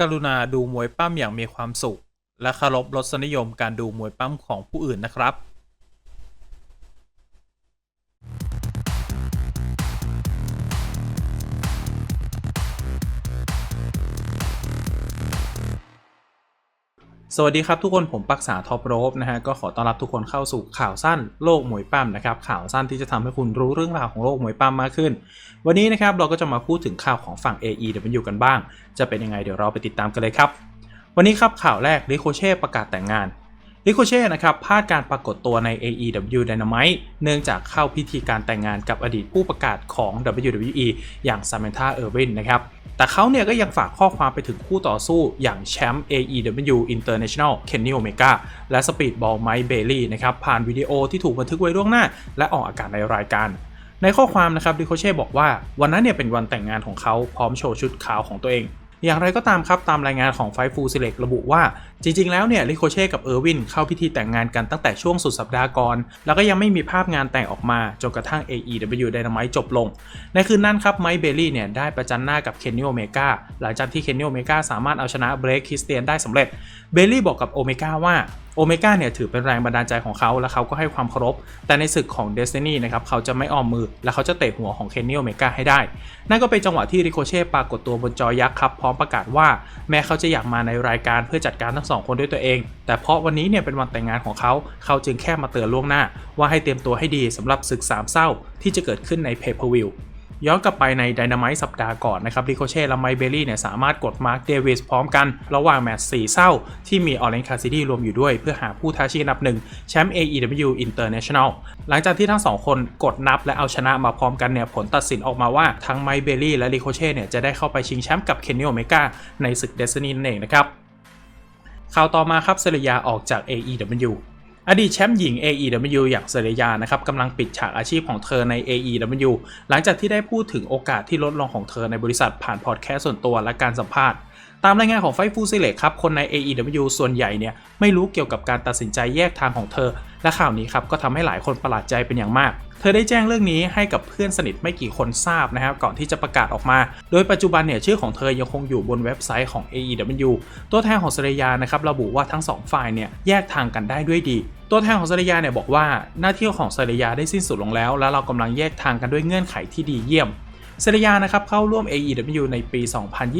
กรุณาดูมวยปั้มอย่างมีความสุข และเคารพรสนิยมการดูมวยปั้มของผู้อื่นนะครับ วัสดีครับทุกคนผมปักษาท็อปโรบนะฮะก็ขอต้อนรับทุกคนเข้าสู่ข่าวสั้นโลกมวยปั้มนะครับข่าวสั้นที่จะทำให้คุณรู้เรื่องราวของโลกมวยปั้มมากขึ้น วันนี้นะครับเราก็จะมาพูดถึงข่าวของฝั่ง AEW กันบ้าง จะเป็นยังไงเดี๋ยวเราไปติดตามกันเลยครับ วันนี้ครับข่าวแรกริโคเช่ประกาศแต่งงาน ริโคเช่นะครับพลาดการปรากฏตัวใน AEW Dynamite เนื่องจากเข้าพิธีการแต่งงานกับอดีตผู้ประกาศของ WWE อย่าง Samantha Irvin นะครับแต่เขาเนี่ยก็ยังฝากข้อความไปถึงคู่ต่อสู้อย่างแชมป์ AEW International Kenny Omega และ Speedball Mike Bailey นะครับผ่านวิดีโอที่ถูกบันทึกไว้ล่วงหน้า และออกอากาศในรายการ ในข้อความนะครับดิโคเช่บอกว่าวันนั้นเนี่ยเป็นวันแต่งงานของเขาพร้อมโชว์ชุดขาวของตัวเองอย่างไรก็ตามครับ ตามรายงานของไฟฟูซิเล็กระบุว่า จริงๆ แล้วเนี่ยลิโคเช่กับเออร์วินเข้าพิธีแต่งงานกันตั้งแต่ช่วงสุดสัปดาห์ก่อน แล้วก็ยังไม่มีภาพงานแต่งออกมาจนกระทั่ง AEW Dynamite จบลง ในคืนนั้นครับไมค์เบลลี่เนี่ยได้ประจันหน้ากับเคนนี่โอเมกาหลังจากที่เคนนี่โอเมกาสามารถเอาชนะเบรกคริสเตียนได้สำเร็จเบลลี่บอกกับโอเมกาว่าโอเมก้าเนี่ยถือเป็นแรงบันดาลใจของเขาและเขาก็ให้ความเคารพ แต่ในศึกของ Destiny นะครับเขาจะไม่อ้อมมือ และเขาจะเตะหัวของเคนนี่โอเมก้าให้ได้ นั่นก็เป็นจังหวะที่ริโคเช่ปรากฏตัวบนจอยักษ์ครับ พร้อมประกาศว่าแม้เขาจะอยากมาในรายการเพื่อจัดการทั้งสองคนด้วยตัวเอง แต่เพราะวันนี้เนี่ยเป็นวันแต่งงานของเขา เขาจึงแค่มาเตือนล่วงหน้า ว่าให้เตรียมตัวให้ดีสำหรับศึกสามเศร้าที่จะเกิดขึ้นใน Pay Per View ย้อนกลับไปใน Dynamite สัปดาห์ก่อนนะครับริโคเช่และไมเบลลี่เนี่ยสามารถกดมาร์คเดวิสพร้อมกัน ระหว่างแมตช์สีเศร้า ที่มีออเรนคาซิดี้รวมอยู่ด้วย เพื่อหาผู้ท้าชิงอันดับหนึ่งแชมป์ AEW International หลังจากที่ทั้งสองคนกดนับและเอาชนะมาพร้อมกันเนี่ยผลตัดสินออกมาว่า ทั้งไมเบลลี่และริโคเช่เนี่ยจะได้เข้าไปชิงแชมป์กับเคนนิโอเมกาในศึกเดซนีนั่นเองนะครับ ข่าวต่อมาครับเซเรียออกจาก AEW อดีตแชมป์หญิง AEW อย่างเซเรียานะครับกำลังปิดฉากอาชีพของเธอใน AEW หลังจากที่ได้พูดถึงโอกาสที่ลดลงของเธอในบริษัทผ่านพอดแคสต์ส่วนตัวและการสัมภาษณ์ ตามรายงานของไฟฟูซิเลกครับ คนใน AEW ส่วนใหญ่เนี่ยไม่รู้เกี่ยวกับการตัดสินใจแยกทางของเธอ และข่าวนี้ครับก็ทำให้หลายคนประหลาดใจเป็นอย่างมาก เธอได้แจ้งเรื่องนี้ให้กับเพื่อนสนิทไม่กี่คนทราบนะครับก่อนที่จะประกาศออกมา โดยปัจจุบันเนี่ยชื่อของเธอยังคงอยู่บนเว็บไซต์ของ AEW ตัวแทนของเซเรียานะครับระบุว่าทั้งสองฝ่ายเนี่ยแยกทางกันได้ด้วยดีตัวแทนของเซเรียาเนี่ยบอกว่าหน้าที่ของเซเรียาได้สิ้นสุดลงแล้ว และเรากำลังแยกทางกันด้วยเงื่อนไขที่ดีเยี่ยม เซเรียานะครับเข้าร่วม AEW ในปี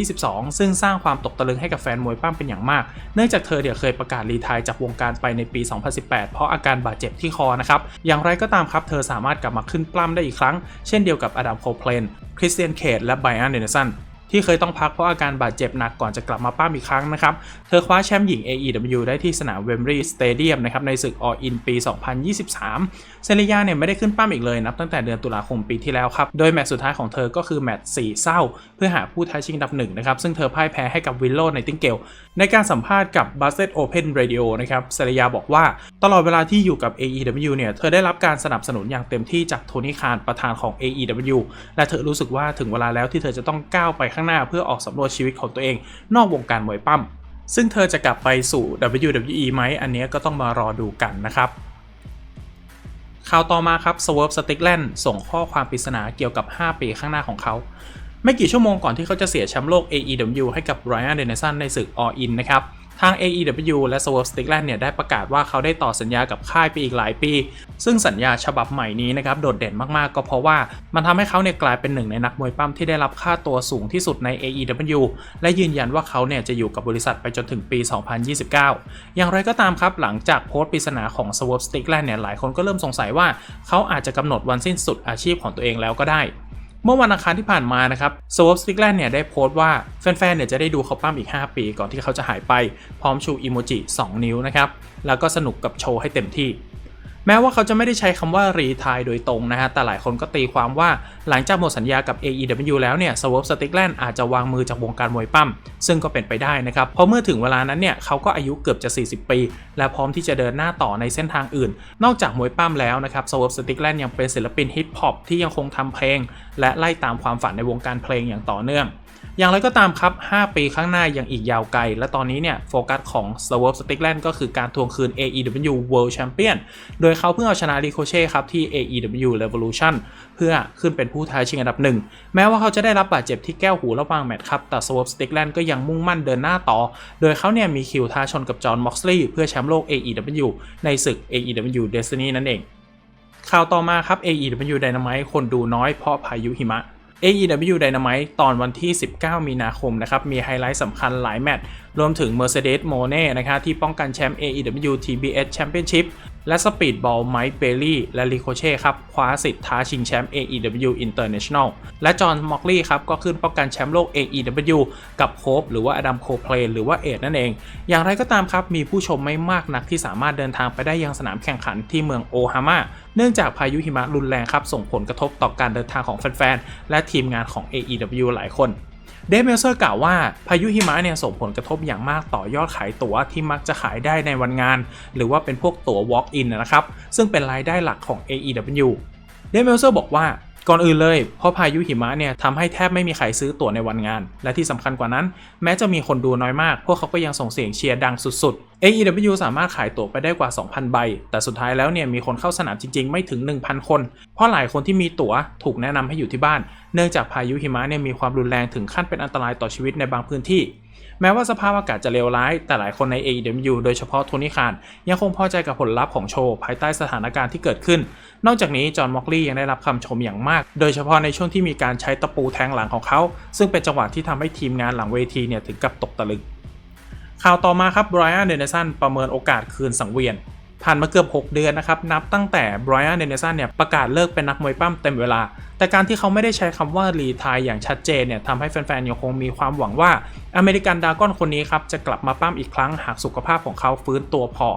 2022 ซึ่งสร้างความตกตะลึงให้กับแฟนมวยปั้มเป็นอย่างมาก เนื่องจากเธอเดี๋ยวเคยประกาศรีทายจากวงการไปในปี 2018 เพราะอาการบาดเจ็บที่คอนะครับ อย่างไรก็ตามครับ เธอสามารถกลับมาขึ้นปล้ำได้อีกครั้ง เช่นเดียวกับอดัมโคเพลน คริสเตียนเคดและไบรอันเดนสัน ที่เคยต้องพักเพราะอาการบาดเจ็บหนักก่อนจะกลับมาป้ามอีกครั้งนะครับ เธอคว้าแชมป์หญิง AEW ได้ที่สนามเวมบรีย์สเตเดียมนะครับในศึก All In ปี 2023 เซเรียาเนี่ยไม่ได้ขึ้นป้ามอีกเลยนับตั้งแต่เดือนตุลาคมปีที่แล้วครับ โดยแมตช์สุดท้ายของเธอก็คือแมตช์สี่เศร้า เพื่อหาผู้ท้าชิงดับหนึ่งนะครับซึ่งเธอพ่ายแพ้ให้กับวิลโลในติงเกลในการสัมภาษณ์กับ b a s s e t Open Radio นะครับเซเรียาบอกว่าตลอดเวลาที่อยู่กับ AEW เนี่ยเธอได้รับการสนับสนุนอย่างเต็มที่จากโทนี่คานประธานของ AEW และเธอรู้สึกว่าถึงเวลาแล้วที่เธอจะต้องก้าวไปข้างางหน้าเพื่อออกสำรวจชีวิตของตัวเอง นอกวงการมวยปั้มซึ่งเธอจะกลับไปสู่ WWE ไหมอันนี้ก็ต้องมารอดูกันนะครับข่าวต่อมาครับ Swerve Strickland ส่งข้อความปริศนาเกี่ยวกับ 5 ปีข้างหน้าของเขา ไม่กี่ชั่วโมงก่อนที่เขาจะเสียแชมป์โลก AEW ให้กับ Ryan Danielson ในศึก All In นะครับทาง AEW และ Swerve Strickland เนี่ยได้ประกาศว่าเขาได้ต่อสัญญากับค่ายไปอีกหลายปี ซึ่งสัญญาฉบับใหม่นี้นะครับโดดเด่นมากๆ ก็เพราะว่ามันทำให้เขาเนี่ยกลายเป็นหนึ่งในนักมวยปั้มที่ได้รับค่าตัวสูงที่สุดใน AEW และยืนยันว่าเขาเนี่ยจะอยู่กับบริษัทไปจนถึงปี 2029 อย่างไรก็ตามครับหลังจากโพสต์ปริศนาของ Swerve Strickland เนี่ยหลายคนก็เริ่มสงสัยว่าเขาอาจจะกำหนดวันสิ้นสุดอาชีพของตัวเองแล้วก็ได้เมื่อวันอังคารที่ผ่านมานะครับสวอปสติกแลนด์เนี่ยได้โพสต์ว่าแฟนๆเนี่ยจะได้ดูเขาปั้มอีก 5 ปีก่อนที่เขาจะหายไป พร้อมชูอีโมจิ 2 นิ้วนะครับ แล้วก็สนุกกับโชว์ให้เต็มที่ แม้ว่าเขาจะไม่ได้ใช้คำว่ารีทายโดยตรงนะฮะ แต่หลายคนก็ตีความว่าหลังจากหมดสัญญากับ AEW แล้วเนี่ยสวอปสติกแลนด์อาจจะวางมือจากวงการมวยปั้ม ซึ่งก็เป็นไปได้นะครับ เพราะเมื่อถึงเวลานั้นเนี่ยเขาก็อายุเกือบจะ 40 ปี และพร้อมที่จะเดินหน้าต่อในเส้นทางอื่น นอกจากมวยปั้มแล้วนะครับสวอปสติกแลนด์ยังเป็นศิลปินฮิปฮอปที่ยังคงทำเพลง และไล่ตามความฝันในวงการเพลงอย่างต่อเนื่อง อย่างไรก็ตามครับ 5 ปีข้างหน้ายังอีกยาวไกล และตอนนี้เนี่ยโฟกัสของ s w e r v e Stickland ก็คือการทวงคืน AEW World Champion โดยเขาเพิ่งเอาชนะ Ricochet ครับที่ AEW Revolution เพื่อขึ้นเป็นผู้ท้าชิงอันดับหนึ่ง แม้ว่าเขาจะได้รับบาดเจ็บที่แก้วหูระหว่างแมตช์ครับ แต่ s w e r v e Stickland ก็ยังมุ่งมั่นเดินหน้าต่อ โดยเขาเนี่ยมีคิวท้าชนกับจอห์นม็อกซ์ลีย์เพื่อแชมป์โลก AEW ในศึก AEW Destiny นั่นเองข่าวต่อมาครับ AEW Dynamite คนดูน้อยเพราะพายุหิมะ AEW Dynamite ตอนวันที่ 19 มีนาคมนะครับ มีไฮไลท์สำคัญหลายแมตช์รวมถึง Mercedes m o n e นะครับที่ป้องกันแชมป์ AEW TBS Championship และ Speedball Mike Bailey และ Ricochet ครับคว้าสิทธิ์ท้าชิงแชมป์ AEW International และจอห์นมอกลีย์ครับก็ขึ้นป้องกันแชมป์โลก AEW กับโคบหรือว่าอดัมโคเพลนหรือว่าเอ็ดนั่นเอง อย่างไรก็ตามครับ มีผู้ชมไม่มากนักที่สามารถเดินทางไปได้ยังสนามแข่งขันที่เมืองโอฮาม่าเนื่องจากพายุหิมะรุนแรงครับส่งผลกระทบต่อการเดินทางของแฟนๆและทีมงานของ AEW หลายคน เดฟเมลเซอร์กล่าวว่าพายุหิมะเนี่ยส่งผลกระทบอย่างมากต่อยอดขายตั๋วที่มักจะขายได้ในวันงาน หรือว่าเป็นพวกตั๋ว Walk-in นะครับ ซึ่งเป็นรายได้หลักของ AEW เดฟเมลเซอร์บอกว่าก่อนอื่นเลย เพราะพายุหิมะเนี่ยทำให้แทบไม่มีใครซื้อตั๋วในวันงาน และที่สำคัญกว่านั้น แม้จะมีคนดูน้อยมาก พวกเขาก็ยังส่งเสียงเชียร์ดังสุดๆ AEW สามารถขายตั๋วไปได้กว่า 2,000 ใบ แต่สุดท้ายแล้วเนี่ยมีคนเข้าสนามจริงๆ ไม่ถึง 1,000 คน เพราะหลายคนที่มีตั๋วถูกแนะนำให้อยู่ที่บ้าน เนื่องจากพายุหิมะเนี่ยมีความรุนแรงถึงขั้นเป็นอันตรายต่อชีวิตในบางพื้นที่ แม้ว่าสภาพอากาศจะเลวร้าย แต่หลายคนใน AEW โดยเฉพาะโทนี่คานยังคงพอใจกับผลลัพธ์ของโชว์ภายใต้สถานการณ์ที่เกิดขึ้น นอกจากนี้จอห์นมอกลีย์ยังได้รับคำชมอย่างมาก โดยเฉพาะในช่วงที่มีการใช้ตะปูแทงหลังของเขา ซึ่งเป็นจังหวะที่ทำให้ทีมงานหลังเวทีเนี่ยถึงกับตกตะลึงข่าวต่อมาครับไบรอันเดนสันประเมินโอกาสคืนสังเวียน ผ่านมาเกือบ 6 เดือนนะครับ นับตั้งแต่ไบรอันเดนสันเนี่ยประกาศเลิกเป็นนักมวยปั้มเต็มเวลา แต่การที่เขาไม่ได้ใช้คำว่ารีทายอย่างชัดเจนเนี่ยทำให้แฟนๆยังคงมีความหวังว่าอเมริกันดากอนคนนี้ครับ จะกลับมาปั้มอีกครั้งหากสุขภาพของเขาฟื้นตัวพอ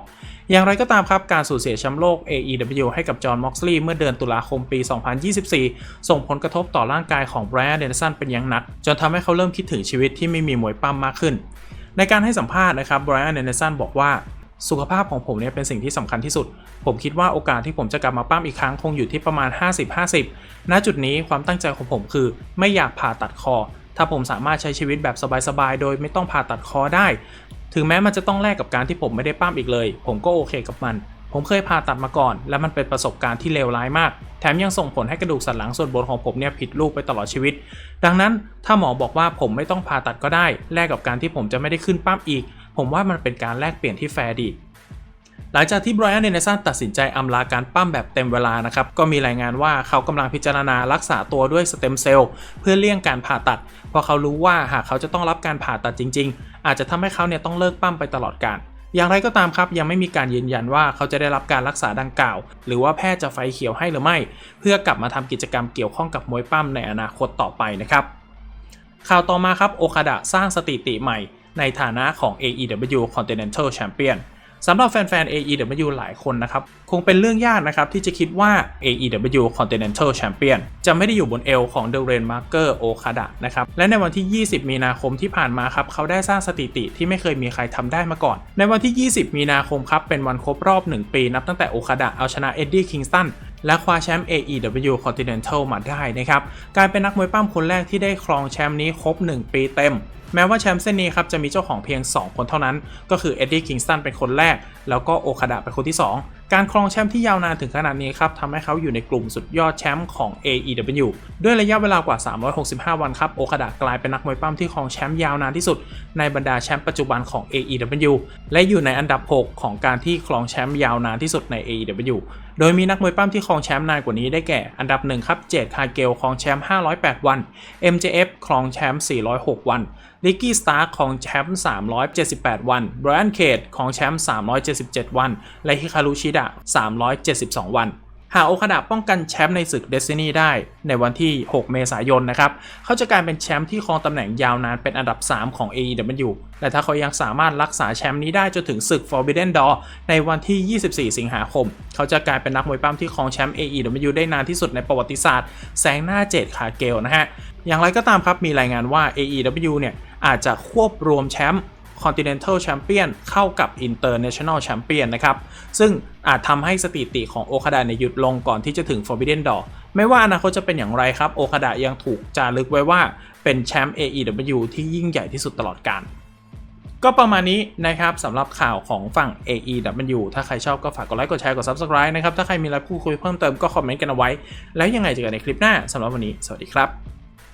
อย่างไรก็ตามครับ การสูญเสียแชมป์โลก AEW ให้กับจอห์นม็อกซ์ลีย์เมื่อเดือนตุลาคมปี 2024 ส่งผลกระทบต่อร่างกายของไบรอันเดนสันเป็นอย่างหนัก จนทำให้เขาเริ่มคิดถึงชีวิตที่ไม่มีมวยปั้มมากขึ้น ในการให้สัมภาษณ์นะครับไบรอันเดนสันบอกว่า สุขภาพของผมเนี่ยเป็นสิ่งที่สำคัญที่สุด ผมคิดว่าโอกาสที่ผมจะกลับมาปั้มอีกครั้งคงอยู่ที่ประมาณ 50-50 ณ จุดนี้ความตั้งใจของผมคือไม่อยากผ่าตัดคอ ถ้าผมสามารถใช้ชีวิตแบบสบายๆ โดยไม่ต้องผ่าตัดคอได้ ถึงแม้มันจะต้องแลกกับการที่ผมไม่ได้ปั้มอีกเลย ผมก็โอเคกับมัน ผมเคยผ่าตัดมาก่อน และมันเป็นประสบการณ์ที่เลวร้ายมาก แถมยังส่งผลให้กระดูกสันหลังส่วนบนของผมเนี่ยผิดรูปไปตลอดชีวิต ดังนั้นถ้าหมอบอกว่าผมไม่ต้องผ่าตัดก็ได้ แลกกับการที่ผมจะไม่ได้ขึ้นปั้มอีก ผมว่ามันเป็นการแลกเปลี่ยนที่แฟร์ดี หลังจากที่ไบรอันเดนสันตัดสินใจอำลาการปั้มแบบเต็มเวลานะครับ ก็มีรายงานว่าเขากำลังพิจารณารักษาตัวด้วยสเต็มเซลล์เพื่อเลี่ยงการผ่าตัด เพราะเขารู้ว่าหากเขาจะต้องรับการผ่าตัดจริง ๆ อาจจะทำให้เขาเนี่ยต้องเลิกปั้มไปตลอดกาลอย่างไรก็ตามครับยังไม่มีการยืนยันว่าเขาจะได้รับการรักษาดังกล่าว หรือว่าแพทย์จะไฟเขียวให้หรือไม่ เพื่อกลับมาทำกิจกรรมเกี่ยวข้องกับมวยปั้มในอนาคตต่อไปนะครับ ข่าวต่อมาครับโอคาดะสร้างสถิติใหม่ ในฐานะของ AEW Continental Champion สำหรับแฟนๆ AEW หลายคนนะครับ คงเป็นเรื่องยากนะครับที่จะคิดว่า AEW Continental Champion จะไม่ได้อยู่บนเอวของเดเรนมาร์เกอร์โอคาดะนะครับ และในวันที่ 20 มีนาคมที่ผ่านมาครับ เขาได้สร้างสถิติที่ไม่เคยมีใครทำได้มาก่อน ในวันที่ 20 มีนาคมครับ เป็นวันครบรอบ 1 ปีนับตั้งแต่โอคาดะเอาชนะเอ็ดดี้คิงสตัน และคว้าแชมป์ AEW Continental มาได้นะครับกลายเป็นนักมวยปั้มคนแรกที่ได้ครองแชมป์นี้ครบ 1 ปีเต็ม แม้ว่าแชมป์เส้นนี้ครับจะมีเจ้าของเพียง 2 คนเท่านั้น ก็คือเอ็ดดี้คิงสตันเป็นคนแรก แล้วก็โอคาดะเป็นคนที่ 2 การครองแชมป์ที่ยาวนานถึงขนาดนี้ครับทำให้เขาอยู่ในกลุ่มสุดยอดแชมป์ของ AEW ด้วยระยะเวลากว่า 365 วันครับโอคาดะกลายเป็นนักมวยปั้มที่ครองแชมป์ยาวนานที่สุด ในบรรดาแชมป์ปัจจุบันของ AEW และอยู่ในอันดับ 6 ของการที่ครองแชมป์ยาวนานที่สุดใน AEW โดยมีนักมวยปั้มที่ครองแชมป์นานกว่านี้ได้แก่ อันดับ1ครับเจดคาเกลครองแชมป์508 วัน MJF ครองแชมป์406 วันลิกกี้สตาร์ครองแชมป์378 วันไบรอันเคดครองแชมป์377 วัน และฮิคารุชิดะ372 วัน หากโอคาดะป้องกันแชมป์ในศึกเดซินีได้ ในวันที่ 6 เมษายนนะครับ เขาจะกลายเป็นแชมป์ที่ครองตำแหน่งยาวนานเป็นอันดับ 3 ของ AEW และถ้าเขายังสามารถรักษาแชมป์นี้ได้จนถึงศึก Forbidden Door ในวันที่ 24 สิงหาคม เขาจะกลายเป็นนักมวยปั้มที่ครองแชมป์ AEW ได้นานที่สุดในประวัติศาสตร์แซงหน้าเจดคาเกลนะฮะ อย่างไรก็ตามครับมีรายงานว่า AEW เนี่ยอาจจะควบรวมแชมป์ Continental Champion เข้ากับ International Champion นะครับ ซึ่งอาจทำให้สถิติของโอคาดะเนี่ยหยุดลงก่อนที่จะถึง Forbidden Door ไม่ว่าอนาคตจะเป็นอย่างไรครับ โอคาดะยังถูกจารึกไว้ว่าเป็นแชมป์ AEW ที่ยิ่งใหญ่ที่สุดตลอดกาลก็ประมาณนี้นะครับสำหรับข่าวของฝั่ง AEW ถ้าใครชอบก็ฝากกดไลค์กดแชร์กด Subscribe นะครับ ถ้าใครมีอะไรพูดคุยเพิ่มเติมก็คอมเมนต์กันเอาไว้ แล้วยังไงเจอกันในคลิปหน้าสำหรับวันนี้ สวัสดีครับ